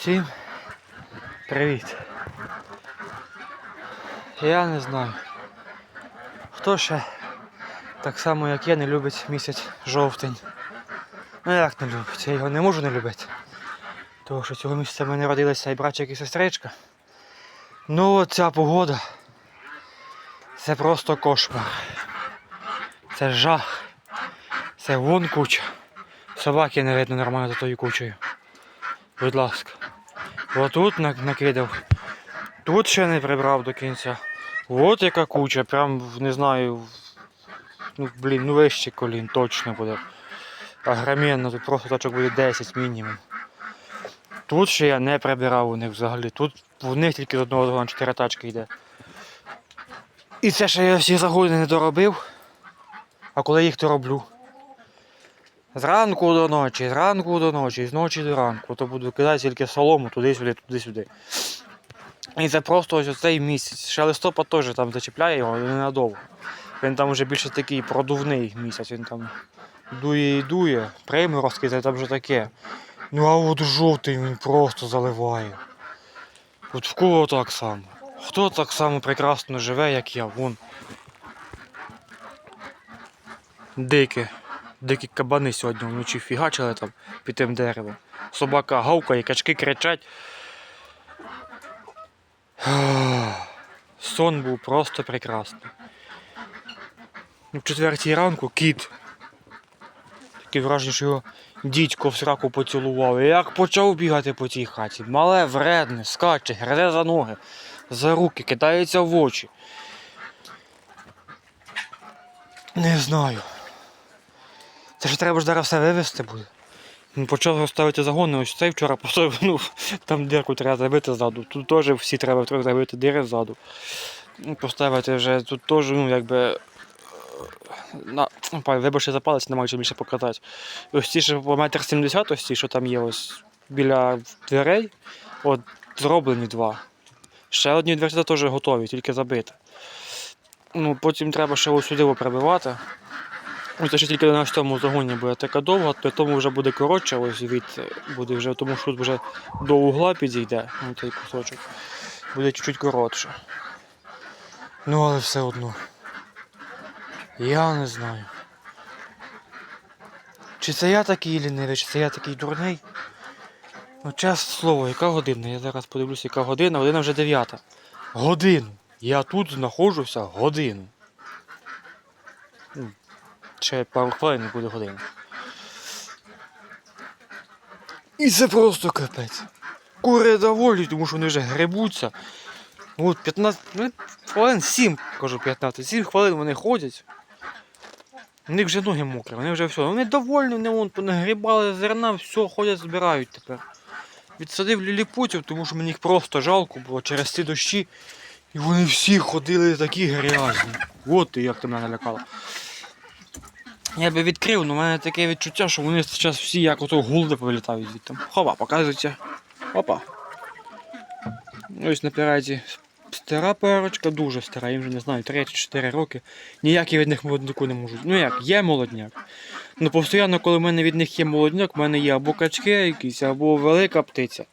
Всім привіт. Я не знаю. Хто ще так само як я не любить місяць жовтень. Ну як не любить? Я його не можу не любити. Тому що цього місяця в мене родилися і братчик, і сестричка. Ну от ця погода. Це просто кошмар. Це жах. Це вон куча. Собаки не видно нормально за тою кучею. Будь ласка. Отут на- накидав. Тут ще не прибрав до кінця. От яка куча, прям не знаю. Ну, блін, ну вище колін точно буде. Агроменно, тут просто точок буде 10 мінімум. Тут ще я не прибирав у них взагалі. Тут в них тільки з одного загону 4 тачки йде. І це ще я всі загони не доробив. А коли їх дороблю? Зранку до ночі, зранку до ночі, з ночі до ранку, то буду кидати тільки солому туди-сюди, туди-сюди. І це просто ось цей місяць. Ще листопад теж там зачіпляє його але ненадовго. Він там вже більше такий продувний місяць, він там дує і дує, приморозки, це там вже таке. Ну а от жовтий він просто заливає. От в кого так само? Хто так само прекрасно живе, як я? Вон. Дикі. Дикі кабани сьогодні вночі фігачили там під тим деревом. Собака гавкає, качки кричать. Сон був просто прекрасний. Ну, В четвертій ранку кіт. Таке враження, що його дідько в сраку поцілував. Як почав бігати по цій хаті. Мале вредне, скаче, гризе за ноги, за руки, кидається в очі. Не знаю. Це ж треба ж зараз все вивезти буде. Почав розставити загони, ось цей вчора поставив, ну, там дірку треба забити ззаду. Тут теж всі треба забити дири ззаду. Ну, Поставити вже тут теж, ну, якби. е, На, ну, вибачте за палець, немає чим більше показати. Ось ці ж по метр сімдесят, ось ці, що там є ось біля дверей, от зроблені два. Ще одні двері теж готові, тільки забити. Ну, потім треба ще ось сюди прибивати. Ось це ще тільки на цьому загоні буде така довга, то тому вже буде коротше, ось від буде вже, тому що тут вже до угла підійде ну, цей кусочок. Буде чуть-чуть коротше. Ну, але все одно. Я не знаю. Чи це я такий лінивий, чи це я такий дурний? Ну, чесне слово, яка година? Я зараз подивлюся, яка година, година вже дев'ята. Годину. Я тут знаходжуся годину. Ну, Ще пару хвилин буде година. І це просто капець. Кури доволі, тому що вони вже грибуться. От 15, ну, хвилин 7, кажу 15, 7 хвилин вони ходять. У них вже ноги мокрі, вони вже все. Вони довольні, вони вон понагрібали зерна, все, ходять, збирають тепер. Відсадив ліліпутів, тому що мені їх просто жалко було через ці дощі. І вони всі ходили такі грязні. От ти як ти мене налякала. Я би відкрив, але в мене таке відчуття, що вони зараз всі як ото гулди повилітають звідти. Хова, показується. Опа. Ось на піраті стара парочка, дуже стара, їм вже не знаю, 3-4 роки. Ніякі від них молодняку не можуть. Ну як, є молодняк. Ну постійно, коли в мене від них є молодняк, в мене є або качки якісь, або велика птиця.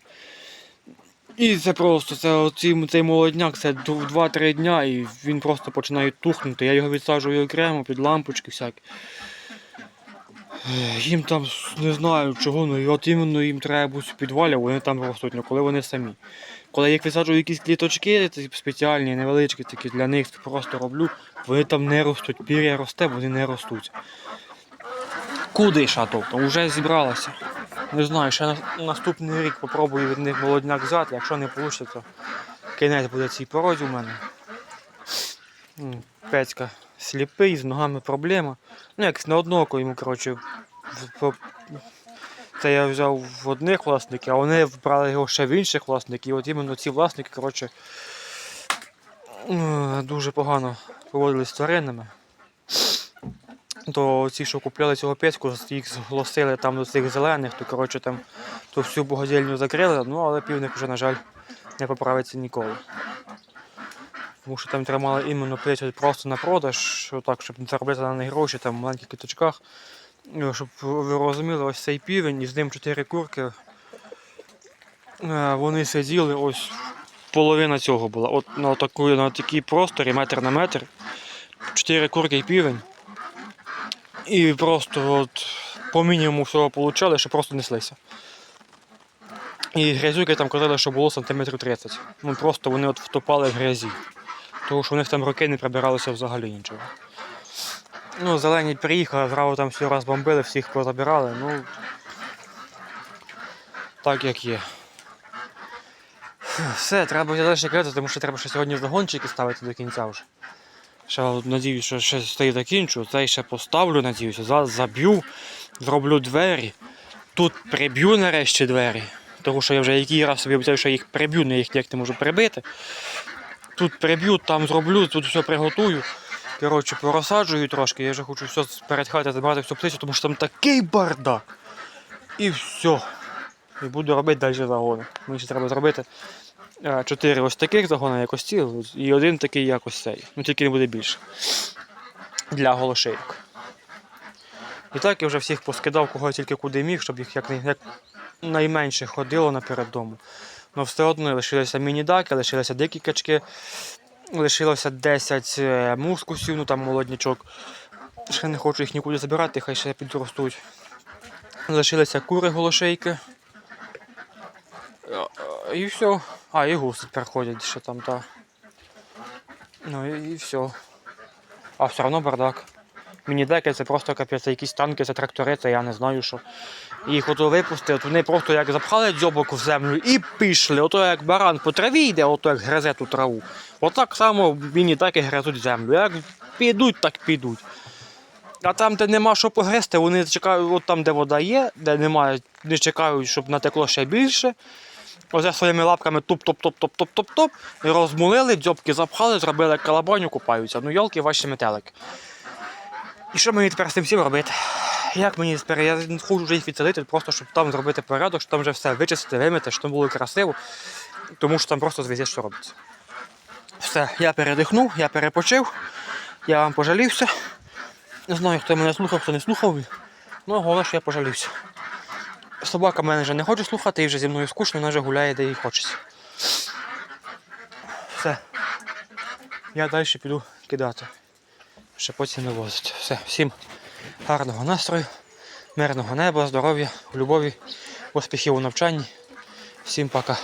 І це просто, це оці, цей молодняк, це 2-3 дня і він просто починає тухнути. Я його відсаджую окремо під лампочки всякі. Їм там не знаю чого, ну от іменно їм треба бути в підвалі, вони там ростуть, ну коли вони самі. Коли я їх висаджую якісь кліточки спеціальні, невеличкі такі для них просто роблю, вони там не ростуть. Пір'я росте, вони не ростуть. Куди ша тобто? Уже зібралася. Не знаю, ще на наступний рік попробую від них молодняк взяти, якщо не вийде, то кінець буде цій породі у мене. Пецька сліпий, з ногами проблема. Ну як на одного йому, коротше, це я взяв в одних власників, а вони вбрали його ще в інших власників. І от іменно ці власники, коротше, дуже погано поводились з тваринами. То ці, що купляли цього пецьку, їх зголосили там до цих зелених, то коротше там ту всю богодільню закрили, ну але півник вже, на жаль, не поправиться ніколи. Тому що там тримали іменно птицю просто на продаж, так, щоб не заробляти на них гроші там в маленьких кіточках. Ну, Щоб ви розуміли, ось цей півень, і з ним чотири курки. Е, Вони сиділи, ось половина цього була. От на, таку, на такій просторі, метр на метр, чотири курки і півень. І просто от по мінімуму всього получали, що просто неслися. І грязюки там казали, що було сантиметрів 30. Ну просто вони от втопали в грязі. Тому що у них там роки не прибиралося взагалі нічого. Ну, зелені приїхали, зразу там все розбомбили, всіх позабирали, ну. Так як є. Все, треба далі казати, тому що треба ще сьогодні загончики ставити до кінця вже. Ще надіюсь, що ще цей закінчу, цей ще поставлю, надіюся, зараз заб'ю, зроблю двері. Тут приб'ю нарешті двері. Тому що я вже який раз собі обіцяв, що я їх приб'ю, не їх ніяк не можу прибити. Тут приб'ю, там зроблю, тут все приготую. Коротше, порозсаджую трошки, я вже хочу все перед хати забрати всю птицю, тому що там такий бардак. І все. І буду робити далі загони. Мені ще треба зробити чотири ось таких загони, як ось ці, і один такий, як ось цей. Ну тільки не буде більше. Для голошейок. І так я вже всіх поскидав, кого я тільки куди міг, щоб їх як, як найменше ходило наперед дому. Ну все одно лишилися міні-даки, лишилися дикі качки, лишилося 10 е, мускусів, ну там молоднячок. Ще не хочу їх нікуди забирати, хай ще підростуть. Лишилися кури голошейки. Е, е, І все. А, і гуси тепер ходять ще там, та. Ну і, і все. А все одно бардак. Міні-деки це просто капець, це якісь танки, це трактори, це я не знаю що. Їх ото випустили, вони просто як запхали дзьобок в землю і пішли. Ото як баран по траві йде, ото як гризе ту траву. Отак само міні-деки гризуть землю. Як підуть, так підуть. А там, де нема що погризти, вони чекають, от там, де вода є, де немає, не чекають, щоб натекло ще більше. Оце своїми лапками туп-топ-топ-топ-топ-топ-топ. І розмулили, дзьобки запхали, зробили калабаню, купаються. Ну, йолки, ваші метелики. І що мені тепер з цим всім робити? Як мені тепер? Я хочу вже їх відсадити, просто щоб там зробити порядок, щоб там вже все вичистити, вимити, щоб там було красиво. Тому що там просто звізять, що робиться. Все, я передихнув, я перепочив, я вам пожалівся. Не знаю, хто мене слухав, хто не слухав. Ну, головне, що я пожалівся. Собака мене вже не хоче слухати, і вже зі мною скучно, вона вже гуляє, де їй хочеться. Все. Я далі піду кидати. Ще потім не возить. Все, всім гарного настрою, мирного неба, здоров'я, любові, успіхів у навчанні. Всім пока.